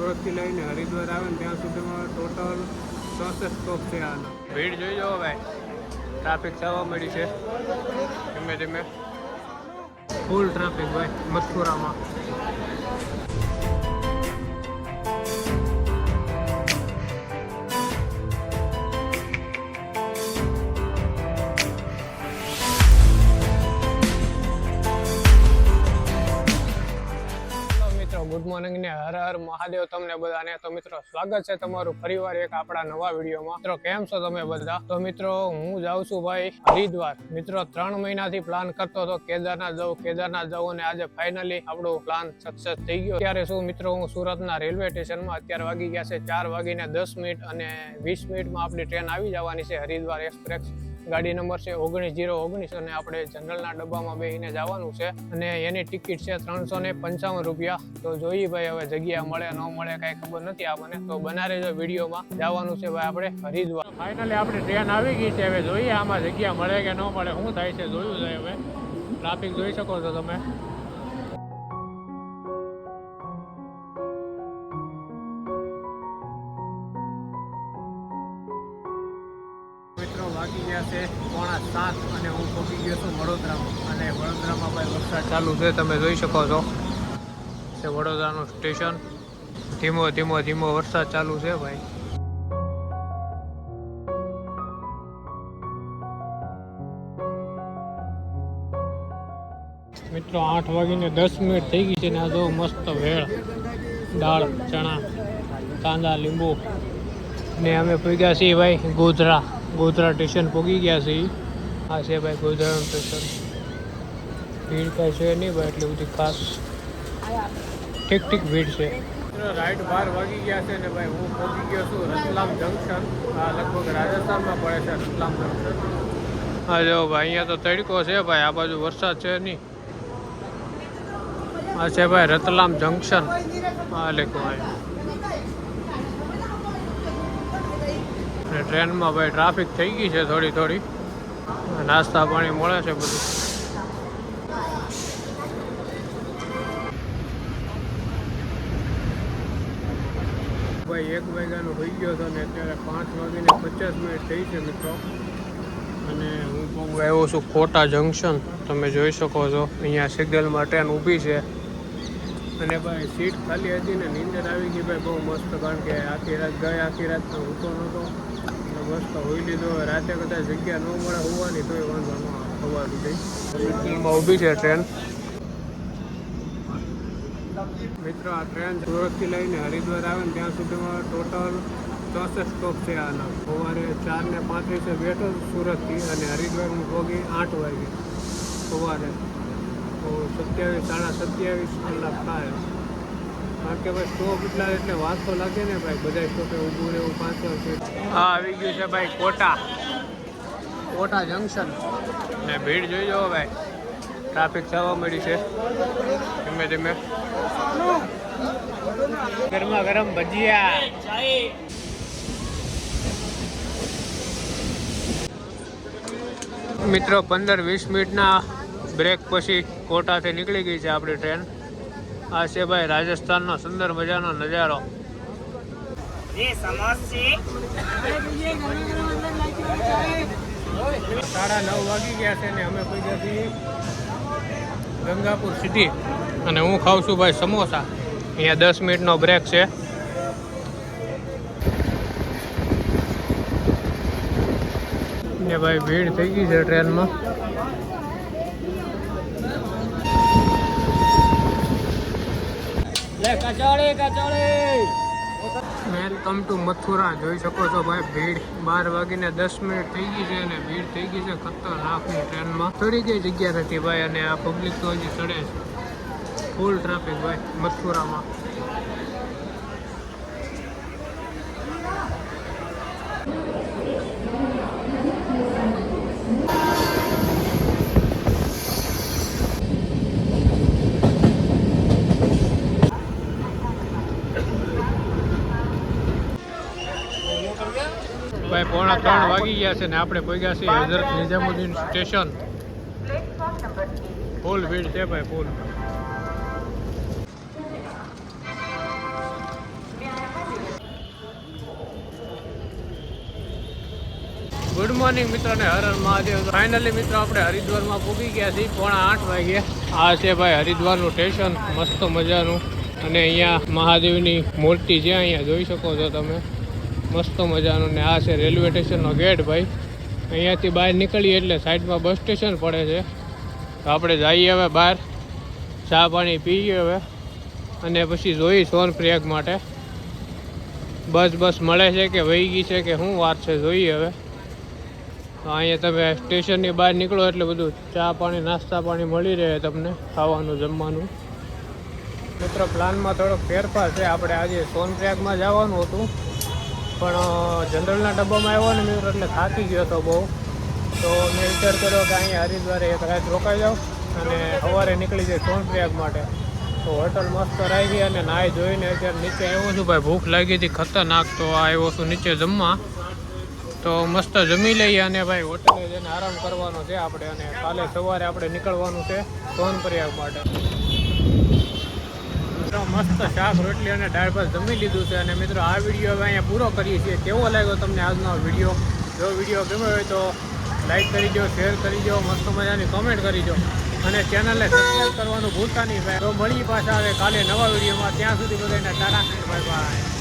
સુરતથી લઈને હરિદ્વાર આવે ને ત્યાં સુધીમાં ટોટલ ચોસઠ સ્ટોપ છે આનો. ભીડ જોઈ જાઓ ભાઈ ટ્રાફિક થવા મળી છે. ધીમે ધીમે. ફૂલ ટ્રાફિક ભાઈ મથુરામાં. મિત્રો ગુડ મોર્નિંગ ને હર હર મહાદેવ તમને બધાને. તો મિત્રો, સ્વાગત છે તમારું ફરીવાર એક આપણા નવા વિડીયોમાં. મિત્રો, કેમ છો તમે બધા? તો મિત્રો, હું જાઉં છું ભાઈ હરિદ્વાર. મિત્રો, ત્રણ મહિનાથી પ્લાન કરતો હતો. કેદારનાથ જવું કેદારનાથ જવું અને આજે ફાઇનલી આપણો પ્લાન સક્સેસ થઈ ગયો. ત્યારે શું મિત્રો, હું સુરતના રેલવે સ્ટેશનમાં અત્યારે વાગી ગયા છે ચાર વાગીને દસ મિનિટ અને વીસ મિનિટમાં આપણી ટ્રેન આવી જવાની છે હરિદ્વાર એક્સપ્રેસ ગાડી નંબર છે ઓગણીસ જીરો ઓગણીસ અને આપણે જનરલના ડબ્બામાં બેહીને જવાનું છે અને એની ટિકિટ છે ત્રણસો ને પંચાવન રૂપિયા. તો જોઈએ ભાઈ હવે જગ્યા મળે, ન મળે કાંઈ ખબર નથી આપણને. તો બનારે રહેજો વિડીયોમાં જવાનું છે ભાઈ આપણે હરિદ્વાર. ફાઇનલી આપણી ટ્રેન આવી ગઈ છે હવે જોઈએ આમાં જગ્યા મળે કે ન મળે, શું થાય છે જોયું છે હવે? ટ્રાફિક જોઈ શકો છો તમે? સાત અને હું પહોંચી ગયો છું વડોદરામાં. અને વડોદરામાં ભાઈ વરસાદ ચાલુ છે, તમે જોઈ શકો છો. છે વડોદરાનું સ્ટેશન. ધીમો ધીમો ધીમો વરસાદ ચાલુ છે, ભાઈ. મિત્રો, આઠ વાગીને દસ મિનિટ થઈ ગઈ છે ને આ જો મસ્ત વેળ. દાળ, ચણા, કાંદા, લીંબુ. ને અમે પહોંચ્યા છીએ, ભાઈ, ગોધરા. ગોધરા સ્ટેશન પહોંચી ગયા છીએ. આ છે ભાઈ ગોધરાનું સ્ટેશન ભીડ કાંઈ છે નહીં ભાઈ એટલી બધી ખાસ. ઠીક ઠીક ભીડ છે. રાઈટ બાર વાગી ગયા છે ને ભાઈ હું પહોંચી ગયો છું રતલામ જંકશન આ લગભગ રાજસ્થાનમાં પડે છે રતલામ જંકશન હા જો ભાઈ અહીંયા તો તડકો છે ભાઈ આ બાજુ વરસાદ છે નહીં. આ છે ભાઈ રતલામ જંકશન હા લેખો અને ટ્રેનમાં ભાઈ ટ્રાફિક થઈ ગઈ છે થોડી થોડી. નાસ્તા પાણી મળે છે બધું. ભાઈ, એક વાગ્યાનો હોઈ ગયો હતો ને અત્યારે પાંચ વાગીને પચાસ મિનિટ થઈ છે મિત્રો. અને હું બહુ આવ્યો છું ખોટા જંકશન તમે જોઈ શકો છો, અહીંયા સિગ્નલમાં ટ્રેન ઊભી છે. અને ભાઈ સીટ ખાલી હતી ને નીંદર આવી ગઈ ભાઈ, બહુ મસ્ત, કારણ કે આખી રાત ગઈ, આખી રાત તો નહોતો. મસ્ત હોઈ લીધો. રાતે કદાચ જગ્યા ન મળે હોવાની તોય વાંધો ન સવાર સુધી ઊભી છે ટ્રેન. મિત્રો આ ટ્રેન સુરતથી લઈને હરિદ્વાર આવે ને ત્યાં સુધીમાં ટોટલ ચોસઠ સ્ટોપ છે આના. સવારે ચાર ને પાંત્રીસે બેઠો સુરતથી અને હરિદ્વાર હું પહોંચી આઠ વાગે. સવારે. તો સત્યાવીસ સાડા સત્યાવીસ કલાક થાય. કારણ કે ભાઈ સ્ટોપ એટલા એટલે વાર તો લાગે ને ભાઈ બધા સ્ટોપે ઊભું રહેવું પાંચ છે. હા આવી ગયું છે ભાઈ કોટા. કોટા જંકશન ને ભીડ જોઈ જાઓ ભાઈ. ટ્રાફિક થવા મળી છે. ધીમે ધીમે. ગરમા ગરમ ભજીયા. મિત્રો પંદર વીસ મિનિટના બ્રેક પછી કોટાથી નીકળી ગઈ છે આપણી ટ્રેન આ છે ભાઈ રાજસ્થાનનો સુંદર મજાનો નજારો. સાડા નવ વાગી ગયા છે ને અમે પહોંચ્યા ગંગાપુર સિટી અને હું ખાઉં છું ભાઈ સમોસા. અહીંયા દસ મિનિટનો બ્રેક છે. ને ભાઈ ભીડ થઈ ગઈ છે ટ્રેનમાં. Welcome to Mathura. જોઈ શકો છો ભાઈ, ભીડ બાર વાગીને દસ મિનિટ થઈ ગઈ છે અને ભીડ થઈ ગઈ છે ખતરનાકની ટ્રેનમાં. થોડી કઈ જગ્યા નથી ભાઈ અને આ પબ્લિક તો હજી ચડે છે. ફૂલ ટ્રાફિક ભાઈ, મથુરામાં. ભાઈ પોણા ત્રણ વાગી ગયા છે ને આપણે પહોંચ્યા છીએ હઝરત નિઝામુદ્દીન સ્ટેશન. ફૂલ ભીડ છે ભાઈ ફૂલ. ગુડ મોર્નિંગ મિત્રો ને હર મહાદેવ. ફાઇનલી મિત્રો આપણે હરિદ્વારમાં પૂગી ગયા છીએ પોણા આઠ વાગ્યે. આ છે ભાઈ હરિદ્વારનું સ્ટેશન મસ્ત મજાનું. અને અહીંયા મહાદેવની મૂર્તિ છે અહીંયા જોઈ શકો છો તમે. મસ્ત મજાનું ને આ છે રેલવે સ્ટેશનનો ગેટ ભાઈ. અહીંયાથી બહાર નીકળીએ એટલે સાઈડમાં બસ સ્ટેશન પડે છે. તો આપણે જઈએ હવે બહાર, ચા પાણી પીએ હવે અને પછી જોઈ સોનપ્રયાગ માટે. બસ બસ મળે છે કે વહી ગઈ છે કે શું વાત છે જોઈએ હવે. તો અહીંયા તમે સ્ટેશનની બહાર નીકળો એટલે બધું ચા પાણી, નાસ્તા પાણી મળી રહે તમને ખાવાનું, જમવાનું. મિત્રો, પ્લાનમાં થોડોક ફેરફાર છે. આપણે આજે સોનપ્રયાગમાં જવાનું હતું. પણ જનરલના ડબ્બામાં આવ્યો ને મિત્રો, એટલે થાકી ગયો હતો બહુ. તો મેં વિચાર કર્યો કે અહીંયા હરિદ્વારે એક રાત રોકાઈ જાઉં અને સવારે નીકળી જાય સોનપ્રયાગ માટે. તો હોટલ મસ્ત રાખી અને નાહી જોઈને અત્યારે નીચે આવ્યો છું. ભાઈ, ભૂખ લાગી હતી, ખતરનાક. તો આવ્યો છું નીચે જમવા. તો મસ્ત જમી લઈએ અને ભાઈ, હોટલે જઈને આરામ કરવાનો છે આપણે અને કાલે સવારે આપણે નીકળવાનું છે સોનપ્રયાગ માટે. મસ્ત શાક, રોટલી અને દાળ ભાત જમી લીધું છે. અને મિત્રો, આ વીડિયો હવે અહીંયા પૂરો કરીએ છીએ. કેવો લાગ્યો તમને આજનો વીડિયો? જો વીડિયો ગમ્યો હોય તો લાઈક કરી દો શેર કરી દો મસ્ત મજાની કોમેન્ટ કરી દો અને ચેનલને સબસ્ક્રાઈબ કરવાનું ભૂલતા નહીં ભાઈ. તો મળી પાછા આવે કાલે નવા વિડીયોમાં. ત્યાં સુધી બધાને ટાટા બાય બાય